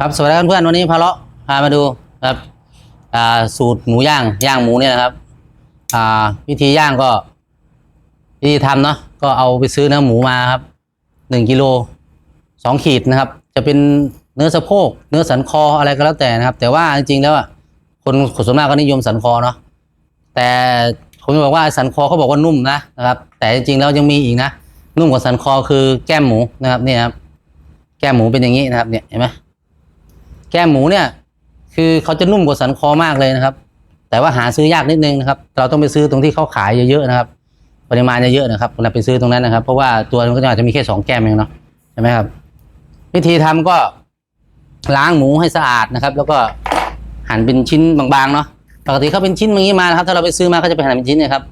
ครับสวัสดีครับเพื่อนๆวันนี้พาเลาะพามาดูครับสูตรหมูย่างย่างหมูเนี่ยนะครับวิธีย่างก็วิธีทำเนาะก็เอาไปซื้อเนื้อหมูมาครับหนึ่งกิโลสองขีดนะครับ จะเป็นเนื้อสะโพก เนื้อสันคออะไรก็แล้วแต่นะครับ แต่ว่าจริงๆแล้วคนคนส่วนมากก็นิยมสันคอเนาะแต่ผมจะบอกว่าสันคอเขาบอกว่านุ่มนะนะครับ แต่จริงๆแล้วยังมีอีกนะนุ่มกว่าสันคอคือแก้มหมูนะครับเนี่ยครับแก้มหมูเป็นอย่างนี้นะครับเนี่ยเห็นไหม แก้มหมูเนี่ย คือเขาจะนุ่มกว่าสันคอมากเลยนะครับ แต่ว่าหาซื้อยากนิดนึงนะครับ เราต้องไปซื้อตรงที่เขาขายเยอะๆนะครับ ปริมาณเยอะๆนะครับเราไปซื้อตรงนั้นนะครับ เพราะว่าตัวมันก็อาจจะมีแค่สองแก้มเองเนาะใช่ไหมครับ วิธีทำก็ล้างหมูให้สะอาดนะครับ แล้วก็หั่นเป็นชิ้นบางๆเนาะปกติเขาเป็นชิ้นอย่างนี้มานะครับ ถ้าเราไปซื้อมาก็จะเป็นหั่นเป็นชิ้นนะครับ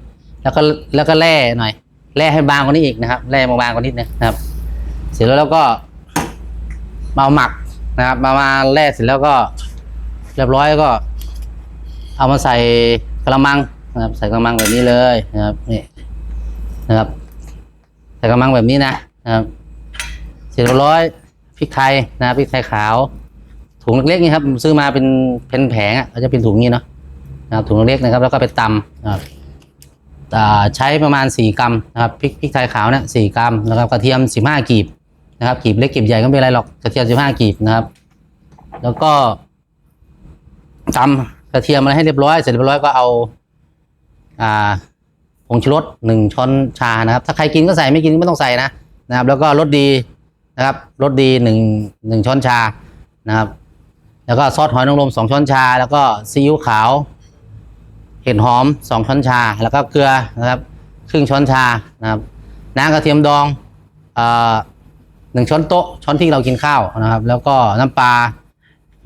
แล้วก็แล้วก็แล่หน่อยแล่ให้บางกว่านี้อีกนะครับแล่บางๆกว่านิดนึงนะครับ เสร็จแล้วเราก็มาเอาหมัก นะครับมามาแล่เสร็จแล้วก็เรียบร้อยก็ เอามาใส่กระมังนะครับ ใส่กระมังแบบนี้เลยนะครับนี่นะครับ ใส่กระมังแบบนี้นะนะครับ เสร็จเรียบร้อยพริกไทยนะพริกไทยขาวถุงเล็กๆนี่ครับซื้อมาเป็นเป็นแผงอะก็จะเป็นถุงนี้เนาะนะครับถุงเล็กนะครับ แล้วก็ไปตำนะครับใช้ประมาณสี่กรัมนะครับพริกพริกไทยขาวเนี่ยสี่กรัมแล้วก็กระเทียมสิบห้ากีบ นะครับกีบเล็กกีบใหญ่ก็ไม่เป็นไรหรอกกระเทียมสิบห้ากีบนะครับ แล้วก็ตำกระเทียมอะไรให้เรียบร้อยเสร็จเรียบร้อยก็เอา อ่าผงชูรสหนึ่งช้อนชานะครับ ถ้าใครกินก็ใส่ไม่กินก็ไม่ต้องใส่นะนะครับ แล้วก็รสดีนะครับรสดีหนึ่งหนึ่งช้อนชานะครับ แล้วก็ซอสหอยนางรมสองช้อนชา แล้วก็ซีอิ๊วขาวเห็ดหอมสองช้อนชา แล้วก็เกลือนะครับ ครึ่งช้อนชานะครับน้ำกระเทียมดองเอ่อ หนึ่งช้อนโต๊ะช้อนที่เรากินข้าวนะครับ แล้วก็น้ำปลา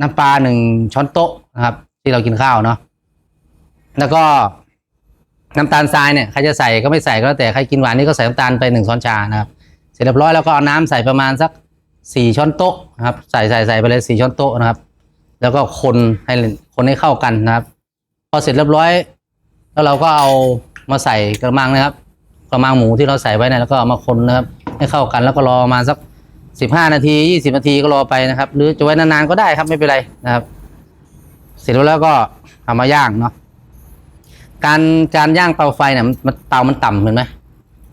น้ำปลาหนึ่งช้อนโต๊ะนะครับ ที่เรากินข้าวเนาะแล้วก็น้ำตาลทรายเนี่ยใครจะใส่ก็ไม่ใส่ก็แล้วแต่ใครกินหวานนี่ก็ใส่น้ำตาลไปหนึ่งช้อนชานะครับเสร็จเรียบร้อยแล้วก็เอาน้ำใส่ประมาณสักสี่ช้อนโต๊ะนะครับ ใส่ใส่ใส่ไปเลยสี่ช้อนโต๊ะนะครับ แล้วก็คนให้คนให้เข้ากันนะครับ พอเสร็จเรียบร้อย แล้วเราก็เอามาใส่กระมังนะครับกระมังหมูที่เราใส่ไว้เนี่ยแล้วก็เอามาคนนะครับ ให้เข้ากันแล้วก็รอมาสัก สิบห้านาทียี่สิบนาทีก็รอไปนะครับ หรือจะไว้นานๆก็ได้ครับไม่เป็นไรนะครับ เสร็จแล้วก็เอามาย่างเนาะการการย่างเตาไฟเนี่ยมันเตามันต่ำเห็นไหม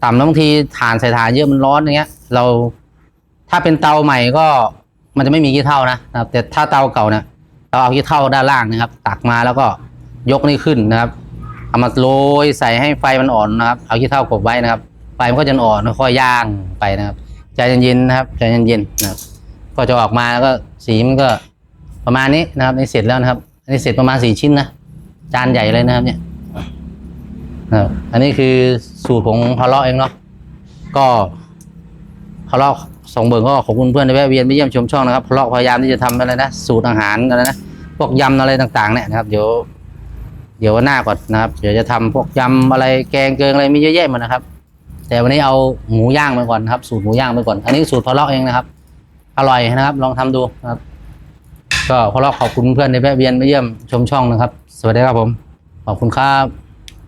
ต่ำแล้วบางทีถ่านใส่ถ่านเยอะมันร้อนอย่างเงี้ย เราถ้าเป็นเตาใหม่ก็มันจะไม่มีขี้เถ้านะครับ แต่ถ้าเตาเก่าเนี่ยเราเอาขี้เถ้าด้านล่างนะครับ ตักมาแล้วก็ยกนี่ขึ้นนะครับเอามาโรยใส่ให้ไฟมันอ่อนนะครับ เอาขี้เถ้ากบไว้นะครับ ไฟมันก็จะอ่อนค่อยย่างไปนะครับ ใจเย็นๆนะครับ ใจเย็นๆนะครับ ก็จะออกมาแล้วก็สีมันก็ประมาณนี้นะครับนี่เสร็จแล้วนะครับ อันนี้เสร็จประมาณสี่ชิ้นนะจานใหญ่เลยนะครับเนี่ยนะครับอันนี้คือสูตรของพาเลเองเนาะก็พาเลส่งเบิร์ก็ขอบคุณเพื่อนที่แวะเวียนไปเยี่ยมชมช่องนะครับพาเลพยายามที่จะทำอะไรนะสูตรอาหารอะไรนะพวกยำอะไรต่างๆเนี่ยนะครับเดี๋ยวเดี๋ยววันหน้าก่อนนะครับ เดี๋ยวจะทำพวกยำอะไรแกงเกิงอะไรมีเยอะแยะหมดนะครับ แต่วันนี้เอาหมูย่างไปก่อนครับ สูตรหมูย่างไปก่อน อันนี้สูตรพาเลาะเองนะครับ อร่อยนะครับ ลองทำดูครับ ก็พาเลาะขอบคุณเพื่อนในแวะเวียนมาเยี่ยมชมช่องนะครับ สวัสดีครับผม ขอบคุณครับ